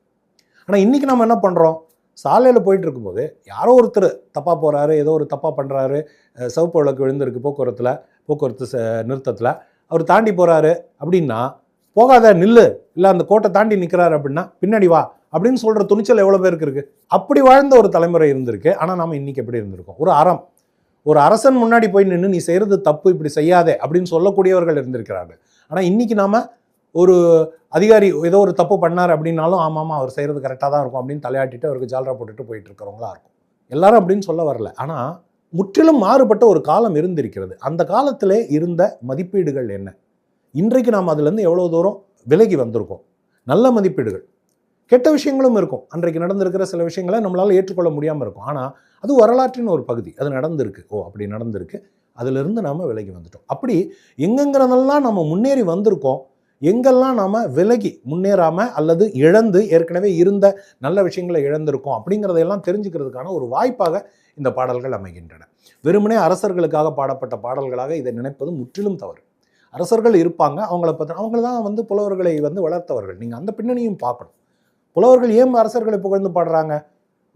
ஆனால் இன்றைக்கி நம்ம என்ன பண்ணுறோம் சாலையில் போயிட்டு இருக்கும்போது யாரோ ஒருத்தர் தப்பாக போகிறாரு ஏதோ ஒரு தப்பாக பண்ணுறாரு சிவப்பு விளக்கு விழுந்திருக்கு போக்குவரத்தில் போக்குவரத்து ச- நிறுத்தத்தில். அவர் தாண்டி போகிறாரு அப்படின்னா போகாத நில்லு. இல்லை அந்த கோட்டை தாண்டி நிற்கிறாரு அப்படின்னா பின்னாடி வா. அப்படின்னு சொல்கிற துணிச்சல் எவ்வளோ பேருக்கு இருக்குது அப்படி வாழ்ந்த ஒரு தலைமுறை இருந்திருக்கு. ஆனால் நாம் இன்றைக்கி எப்படி இருந்திருக்கோம்? ஒரு அறம். ஒரு அரசன் முன்னாடி போய் நின்று நீ செய்கிறது தப்பு இப்படி செய்யாதே அப்படின்னு சொல்லக்கூடியவர்கள் இருந்திருக்கிறாங்க ஆனால் இன்றைக்கி நாம் ஒரு அதிகாரி ஏதோ ஒரு தப்பு பண்ணார் அப்படின்னாலும் ஆமாம் அவர் செய்கிறது கரெக்டாக தான் இருக்கும் அப்படின்னு தலையாட்டிட்டு அவருக்கு ஜாலரா போட்டுட்டு போயிட்டு இருக்கிறவங்களா இருக்கும். எல்லாரும் அப்படின்னு சொல்ல வரல. ஆனால் முற்றிலும் மாறுபட்ட ஒரு காலம் இருந்திருக்கிறது. அந்த காலத்தில் இருந்த மதிப்பீடுகள் என்ன? இன்றைக்கு நாம் அதுலேருந்து எவ்வளோ தூரம் விலகி வந்திருக்கோம்? நல்ல மதிப்பீடுகள். கெட்ட விஷயங்களும் இருக்கும். அன்றைக்கு நடந்திருக்கிற சில விஷயங்களை நம்மளால் ஏற்றுக்கொள்ள முடியாமல் இருக்கும். ஆனால் அது வரலாற்றின் ஒரு பகுதி. அது நடந்திருக்கு. ஓ அப்படி நடந்திருக்கு. அதிலிருந்து நாம் விலகி வந்துட்டோம். அப்படி எங்கெங்கிறதெல்லாம் நம்ம முன்னேறி வந்திருக்கோம் எங்கெல்லாம் நாம் விலகி முன்னேறாமல் அல்லது இழந்து ஏற்கனவே இருந்த நல்ல விஷயங்களை இழந்திருக்கோம் அப்படிங்கிறதையெல்லாம் தெரிஞ்சுக்கிறதுக்கான ஒரு வாய்ப்பாக இந்த பாடல்கள் அமைகின்றன. வெறுமனே அரசர்களுக்காக பாடப்பட்ட பாடல்களாக இதை நினைப்பது முற்றிலும் தவறு. அரசர்கள் இருப்பாங்க. அவங்கள பற்றி அவங்க தான் வந்து புலவர்களை வந்து வளர்த்தவர்கள். நீங்கள் அந்த பின்னணியும் பார்க்கணும். புலவர்கள் ஏன் அரசர்களை புகழ்ந்து பாடுறாங்க?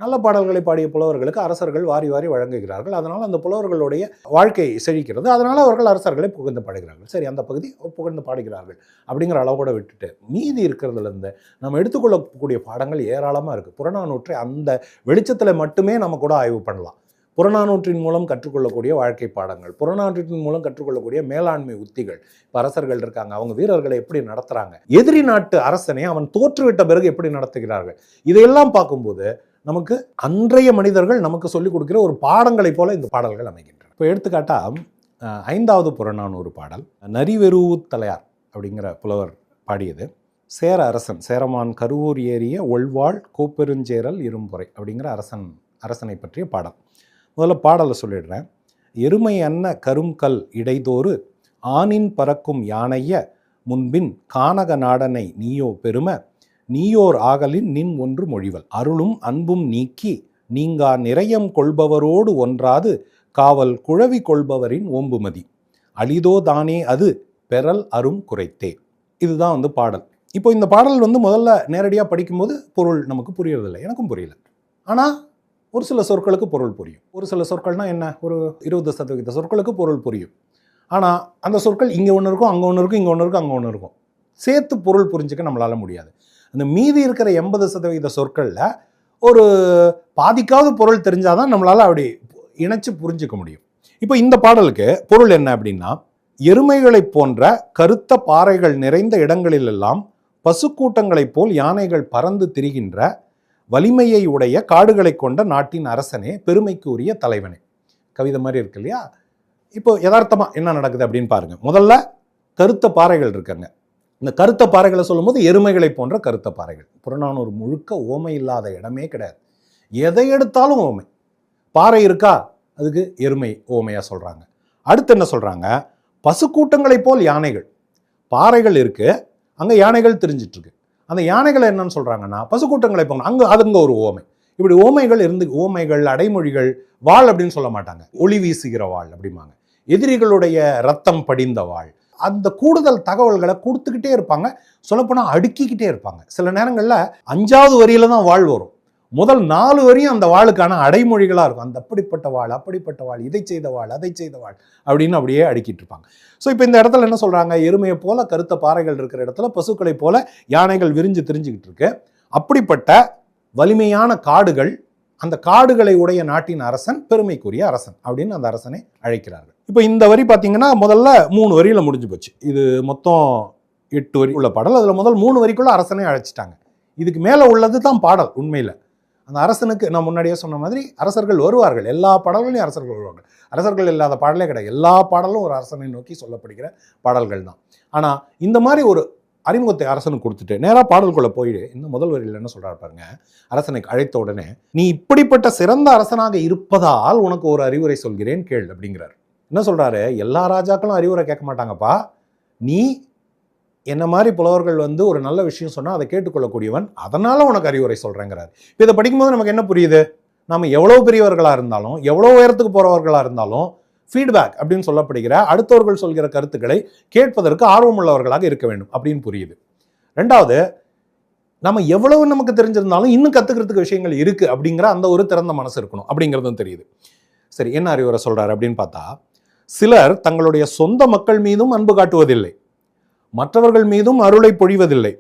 நல்ல பாடல்களை பாடிய புலவர்களுக்கு அரசர்கள் வாரி வாரி வழங்குகிறார்கள். அதனால் அந்த புலவர்களுடைய வாழ்க்கை செழிக்கிறது. அதனால் அவர்கள் அரசர்களை புகழ்ந்து பாடுகிறார்கள். சரி அந்த பகுதி புகழ்ந்து பாடுகிறார்கள் அப்படிங்கிற அளவோட விட்டுட்டு மீதி இருக்கிறதுலேருந்து நம்ம எடுத்துக்கொள்ளக்கூடிய பாடங்கள் ஏராளமாக இருக்குது புறநானூற்றை அந்த வெளிச்சத்தில் மட்டுமே நம்ம கூட ஆய்வு பண்ணலாம். புறநானூற்றின் மூலம் கற்றுக்கொள்ளக்கூடிய வாழ்க்கை பாடங்கள் புறநானூற்றின் மூலம் கற்றுக்கொள்ளக்கூடிய மேலாண்மை உத்திகள். இப்போ அரசர்கள் இருக்காங்க அவங்க வீரர்களை எப்படி நடத்துகிறாங்க எதிரி நாட்டு அரசனை அவன் தோற்றுவிட்ட பிறகு எப்படி நடத்துகிறார்கள்? இதையெல்லாம் பார்க்கும்போது நமக்கு அன்றைய மனிதர்கள் நமக்கு சொல்லிக் கொடுக்கிற ஒரு பாடங்களைப் போல இந்த பாடல்கள் அமைகின்றன. இப்போ எடுத்துக்காட்டால் ஐந்தாவது புறநானூறு பாடல் நரிவெருவு தலையார் அப்படிங்கிற புலவர் பாடியது. சேர அரசன் சேரமான் கருவூர் ஏறிய ஒள்வாள் கோப்பெருஞ்சேரல் இரும்புரை அப்படிங்கிற அரசன் அரசனை பற்றிய பாடல். முதல்ல பாடலை சொல்லிடுறேன். எருமை அன்ன கருங்கல் இடைதோறு ஆனின் பறக்கும் யானைய முன்பின் கானக நாடனை நீயோ பெரும நீயோர் ஆகலின் நின் ஒன்று மொழிவல். அருளும் அன்பும் நீக்கி நீங்கா நிறையம் கொள்பவரோடு ஒன்றாது காவல் குழவி கொள்பவரின் ஓம்புமதி. அளிதோ தானே அது பெறல் அரும் குறைத்தே. இதுதான் வந்து பாடல். இப்போ இந்த பாடல் வந்து முதல்ல நேரடியாக படிக்கும்போது பொருள் நமக்கு புரியறதில்லை. எனக்கும் புரியல. ஆனால் ஒரு சில சொற்களுக்கு பொருள் புரியும். ஒரு சில சொற்கள்னால் என்ன? ஒரு இருபது சதவீத சொற்களுக்கு பொருள் புரியும். ஆனால் அந்த சொற்கள் இங்கே ஒன்று இருக்கும் அங்கே ஒன்று இருக்கும் இங்கே ஒன்று இருக்கும் அங்கே ஒன்று இருக்கும். சேர்த்து பொருள் புரிஞ்சுக்க நம்மளால் முடியாது. அந்த மீதி இருக்கிற எண்பது சதவீத சொற்களில் ஒரு பாதிக்காவது பொருள் தெரிஞ்சால் தான் நம்மளால் அப்படி இணைச்சு புரிஞ்சிக்க முடியும். இப்போ இந்த பாடலுக்கு பொருள் என்ன அப்படின்னா எருமைகளைப் போன்ற கருத்த பாறைகள் நிறைந்த இடங்களிலெல்லாம் பசுக்கூட்டங்களைப் போல் யானைகள் பறந்து திரிகின்ற வலிமையை உடைய காடுகளை கொண்ட நாட்டின் அரசனே பெருமைக்கு உரிய தலைவனே. கவிதை மாதிரி இருக்கு இல்லையா? இப்போ யதார்த்தமாக என்ன நடக்குது அப்படின்னு பாருங்க. முதல்ல கருத்த பாறைகள் இருக்காங்க. இந்த கருத்த பாறைகளை சொல்லும்போது எருமைகளை போன்ற கருத்த பாறைகள். புறநானூறு முழுக்க ஓமை இல்லாத இடமே கிடையாது. எதை எடுத்தாலும் ஓமை. பாறை இருக்கா? அதுக்கு எருமை ஓமையாக சொல்கிறாங்க அடுத்து என்ன சொல்கிறாங்க பசுக்கூட்டங்களைப் போல் யானைகள். பாறைகள் இருக்குது அங்கே யானைகள் தெரிஞ்சிட்ருக்கு அந்த யானைகளை என்னன்னு சொல்கிறாங்கன்னா பசுக்கூட்டங்களை அங்கே அது அதுங்க ஒரு ஓமை. இப்படி ஓமைகள் இருந்து ஓமைகள் அடைமொழிகள் வாழ் அப்படின்னு சொல்ல மாட்டாங்க. ஒளி வீசுகிற வாழ் அப்படிம்பாங்க. எதிரிகளுடைய ரத்தம் படிந்த வாழ் அந்த கூடுதல் தகவல்களை கொடுத்துக்கிட்டே இருப்பாங்க. சொல்லப்போனால் அடுக்கிக்கிட்டே இருப்பாங்க. சில நேரங்களில் அஞ்சாவது வரியில தான் வாழ் வரும். முதல் நாலு வரையும் அந்த வாளுக்கான அடைமொழிகளாக இருக்கும். அந்த அப்படிப்பட்ட வாழ் அப்படிப்பட்ட வாழ் இதை செய்த வாழ் அதை செய்த வாழ் அப்படின்னு அப்படியே அடுக்கிட்டு இருப்பாங்க. ஸோ இப்போ இந்த இடத்துல என்ன சொல்கிறாங்க எருமையை போல கருத்த பாறைகள் இருக்கிற இடத்துல பசுக்களை போல யானைகள் விரிஞ்சு திரிஞ்சுக்கிட்டு இருக்கு. அப்படிப்பட்ட வலிமையான காடுகள் அந்த காடுகளை உடைய நாட்டின் அரசன் பெருமைக்குரிய அரசன் அப்படின்னு அந்த அரசனை அழைக்கிறார்கள். இப்போ இந்த வரி பார்த்தீங்கன்னா முதல்ல மூணு வரியில் முடிஞ்சு போச்சு. இது மொத்தம் எட்டு வரி உள்ள பாடல். அதில் முதல் மூணு வரிக்குள்ள அரசனை அழைச்சிட்டாங்க. இதுக்கு மேலே உள்ளது தான் பாடல் உண்மையில். அந்த அரசனுக்கு நான் முன்னாடியே சொன்ன மாதிரி அரசர்கள் வருவார்கள். எல்லா பாடல்களையும் அரசர்கள் வருவார்கள். அரசர்கள் இல்லாத பாடலே கிடையாது. எல்லா பாடலும் ஒரு அரசனை நோக்கி சொல்லப்படுகிற பாடல்கள் தான். ஆனால் இந்த மாதிரி ஒரு அறிமுகத்தை அரசனுக்கு கொடுத்துட்டு நேராக பாடல்குள்ளே போயிடு. இந்த முதல் வரியில் என்ன சொல்கிறார் பாருங்க? அரசனை அழைத்த உடனே நீ இப்படிப்பட்ட சிறந்த அரசனாக இருப்பதால் உனக்கு ஒரு அறிவுரை சொல்கிறேன் கேள் அப்படிங்கிறார். என்ன சொல்கிறாரு எல்லா ராஜாக்களும் அறிவுரை கேட்க மாட்டாங்கப்பா. நீ என்ன மாதிரி புலவர்கள் வந்து ஒரு நல்ல விஷயம் சொன்னால் அதை கேட்டுக்கொள்ளக்கூடியவன் அதனால் உனக்கு அறிவுரை சொல்கிறேங்கிறார் இப்போ இதை படிக்கும்போது நமக்கு என்ன புரியுது? நம்ம எவ்வளோ பெரியவர்களாக இருந்தாலும் எவ்வளோ உயரத்துக்கு போகிறவர்களாக இருந்தாலும் ஃபீட்பேக் அப்படின்னு சொல்லப்படுகிற அடுத்தவர்கள் சொல்கிற கருத்துக்களை கேட்பதற்கு ஆர்வமுள்ளவர்களாக இருக்க வேண்டும் அப்படின்னு புரியுது. ரெண்டாவது நம்ம எவ்வளவு நமக்கு தெரிஞ்சிருந்தாலும் இன்னும் கற்றுக்கிறதுக்கு விஷயங்கள் இருக்குது அப்படிங்கிற அந்த ஒரு திறந்த மனசு இருக்கணும் அப்படிங்கிறதும் தெரியுது. சரி என்ன அறிவுரை சொல்கிறார் அப்படின்னு பார்த்தா சிலர் தங்களுடைய சொந்த மக்கள் மீதும் அன்பு காட்டுவதில்லை. மற்றவர்கள் மீதும் அருளை பொழிவதில்லை.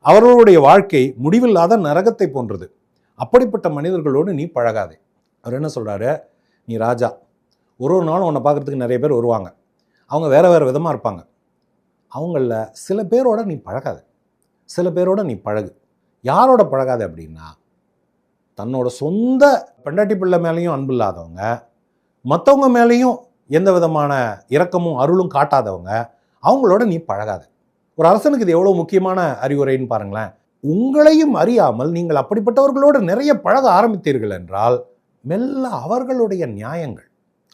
அவர்களுடைய வாழ்க்கை முடிவில்லாத நரகத்தை போன்றது. அப்படிப்பட்ட மனிதர்களோடு நீ பழகாதே. அவர் என்ன சொல்கிறாரு நீ ராஜா. ஒரு ஒரு நாளும் உன்னை பார்க்கறதுக்கு நிறைய பேர் வருவாங்க. அவங்க வேறு வேறு விதமாக இருப்பாங்க. அவங்களில் சில பேரோட நீ பழகாத. சில பேரோட நீ பழகு. யாரோட பழகாத அப்படின்னா தன்னோட சொந்த பெண்டாட்டி பிள்ளை மேலேயும் அன்பு இல்லாதவங்க மற்றவங்க மேலேயும் எந்த விதமான இரக்கமும் அருளும் காட்டாதவங்க அவங்களோட நீ பழகாத. ஒரு அரசனுக்கு இது எவ்வளோ முக்கியமான அறிவுரைன்னு பாருங்களேன். உங்களையும் அறியாமல் நீங்கள் அப்படிப்பட்டவர்களோடு நிறைய பழக ஆரம்பித்தீர்கள் என்றால் மெல்ல அவர்களுடைய நியாயங்கள்.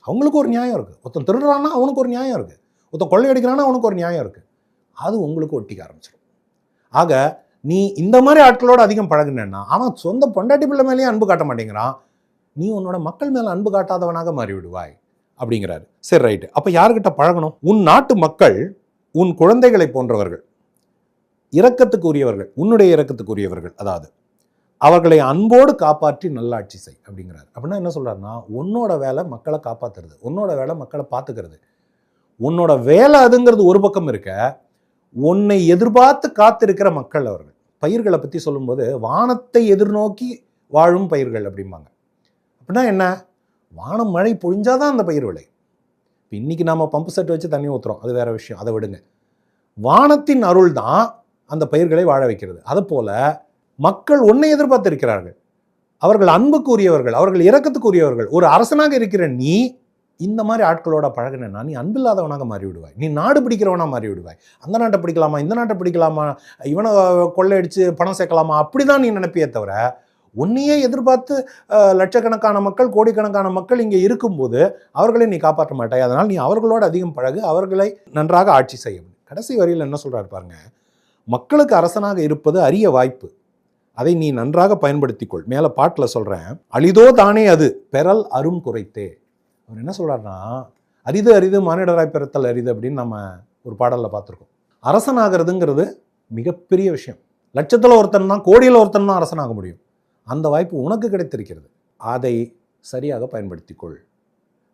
அவங்களுக்கு ஒரு நியாயம் இருக்குது ஒருத்தன் திருடுறான்னா அவனுக்கு ஒரு நியாயம் இருக்குது ஒருத்தன் கொள்ளையடிக்கிறான்னா அவனுக்கு ஒரு நியாயம் இருக்குது அது உங்களுக்கு ஒட்டிக்க ஆரம்பிச்சிடும் ஆக நீ இந்த மாதிரி ஆட்களோட அதிகம் பழகுனேன்னா அவன் சொந்த பொண்டாட்டி பிள்ளை மேலேயே அன்பு காட்ட மாட்டேங்கிறான். நீ உன்னோட மக்கள் மேலே அன்பு காட்டாதவனாக மாறிவிடுவாய் அப்படிங்கிறாரு. சரி ரைட்டு. அப்போ யாருக்கிட்ட பழகணும்? உன் நாட்டு மக்கள் உன் குழந்தைகளை போன்றவர்கள் இரக்கத்துக்குரியவர்கள் உன்னுடைய இரக்கத்துக்குரியவர்கள் அதாவது அவர்களை அன்போடு காப்பாற்றி நல்லாட்சி செய் அப்படிங்கிறார். அப்படின்னா என்ன சொல்கிறாருன்னா உன்னோட வேலை மக்களை காப்பாத்துறது உன்னோட வேலை மக்களை பார்த்துக்கிறது. உன்னோட வேலை அதுங்கிறது ஒரு பக்கம் இருக்க உன்னை எதிர்பார்த்து காத்திருக்கிற மக்கள் அவர்கள். பயிர்களை பற்றி சொல்லும்போது வானத்தை எதிர்நோக்கி வாழும் பயிர்கள் அப்படிம்பாங்க. அப்படின்னா என்ன? வானம் மழை பொழிஞ்சாதான் அந்த பயிர் விளை இப்போ இன்றைக்கி நாம் பம்பு செட் வச்சு தண்ணி ஊற்றுறோம் அது வேற விஷயம். அதை விடுங்க. வானத்தின் அருள் தான் அந்த பயிர்களை வாழ வைக்கிறது. அதுபோல் மக்கள் உன்னை எதிர்பார்த்திருக்கிறார்கள். அவர்கள் அன்புக்கு உரியவர்கள் அவர்கள் இரக்கத்துக்கு உரியவர்கள் ஒரு அரசனாக இருக்கிற நீ இந்த மாதிரி ஆட்களோட பழகினா நீ அன்பில்லாதவனாக மாறிவிடுவாய். நீ நாடு பிடிக்கிறவனாக மாறிவிடுவாய். அந்த நாட்டை பிடிக்கலாமா இந்த நாட்டை பிடிக்கலாமா இவனை கொள்ளையடிச்சு பணம் சேர்க்கலாமா அப்படிதான் நீ நினைப்பியே தவிர உன்னையே எதிர்பார்த்து லட்சக்கணக்கான மக்கள் கோடிக்கணக்கான மக்கள் இங்கே இருக்கும்போது அவர்களை நீ காப்பாற்ற மாட்டாய். அதனால் நீ அவர்களோடு அதிகம் பழகு அவர்களை நன்றாக ஆட்சி செய்ய கடைசி வரியில் என்ன சொல்கிறாரு பாருங்க மக்களுக்கு அரசனாக இருப்பது அரிய வாய்ப்பு. அதை நீ நன்றாக பயன்படுத்திக்கொள். மேலே பாட்டில் சொல்கிறேன் அளிதோ தானே அது பெறல் அரும் குறைத்தே. அவர் என்ன சொல்கிறாருன்னா அரிது அரிது மானிடராய் பிறத்தல் அரிது அப்படின்னு நம்ம ஒரு பாடலில் பார்த்துருக்கோம். அரசனாகிறதுங்கிறது மிகப்பெரிய விஷயம். லட்சத்தில் ஒருத்தன் தான் கோடியில் ஒருத்தன் தான் அரசனாக முடியும். அந்த வாய்ப்பு உனக்கு கிடைத்திருக்கிறது. அதை சரியாக பயன்படுத்திக்கொள்.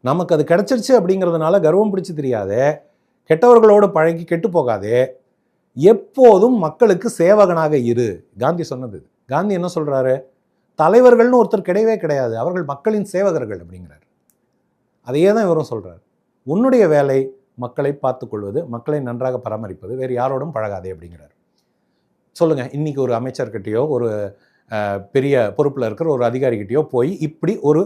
நமக்கு அது கிடைச்சிருச்சு அப்படிங்கிறதுனால கர்வம் பிடிச்சி தெரியாதே கெட்டவர்களோடு பழகி கெட்டு போகாதே எப்போதும் மக்களுக்கு சேவகனாக இரு. காந்தி சொன்னது காந்தி என்ன சொல்கிறாரு தலைவர்கள்னு ஒருத்தர் கிடையவே கிடையாது அவர்கள் மக்களின் சேவகர்கள் அப்படிங்கிறார். அதையே தான் இவரும் சொல்கிறார் உன்னுடைய வேலை மக்களை பார்த்துக்கொள்வது மக்களை நன்றாக பராமரிப்பது வேறு யாரோடும் பழகாதே அப்படிங்கிறார். சொல்லுங்கள் இன்றைக்கி ஒரு அமைச்சர்கிட்டேயோ ஒரு பெரிய பொறுப்பில் இருக்கிற ஒரு அதிகாரிக்கிட்டேயோ போய் இப்படி ஒரு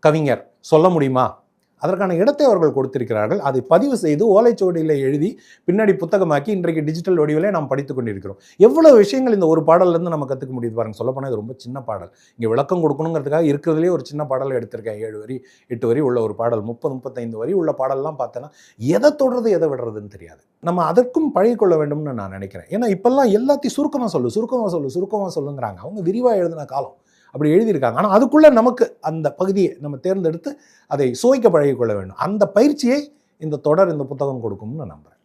கவிஞர் சொல்ல முடியுமா? அதற்கான இடத்தை அவர்கள் கொடுத்திருக்கிறார்கள். அதை பதிவு செய்து ஓலைச்சுவடியில் எழுதி பின்னாடி புத்தகமாக்கி இன்றைக்கு டிஜிட்டல் வடிவிலே நாம் படித்துக் கொண்டிருக்கிறோம். எவ்வளோ விஷயங்கள் இந்த ஒரு பாடல்ல நம்ம கற்றுக்க முடியுது பாருங்க. சொல்லப்போனால் இது ரொம்ப சின்ன பாடல். இங்கே விளக்கம் கொடுக்கணுங்கிறதுக்காக இருக்கிறதுலே ஒரு சின்ன பாடல் எடுத்திருக்கேன். ஏழு வரி எட்டு வரி உள்ள ஒரு பாடல் முப்பது முப்பத்தைந்து வரி உள்ள பாடல்லாம் பார்த்தோன்னா எதை தொடர்றது எதை விடுறதுன்னு தெரியாது. நம்ம அதற்கும் பழகிக்கொள்ள வேண்டும்னு நான் நினைக்கிறேன். ஏன்னா இப்போல்லாம் எல்லாத்தையும் சுருக்கமாக சொல்லு சுருக்கமாக சொல்லு சுருக்கமாக சொல்லுங்கிறாங்க. அவங்க விரிவாக எழுதின காலம். அப்படி எழுதியிருக்காங்க. ஆனால் அதுக்குள்ளே நமக்கு அந்த பகுதியை நம்ம தேர்ந்தெடுத்து அதை சுவைக்க பழகிக்கொள்ள வேண்டும். அந்த பயிற்சியை இந்த தொடர் இந்த புத்தகம் கொடுக்கும்னு நான் நம்புகிறேன்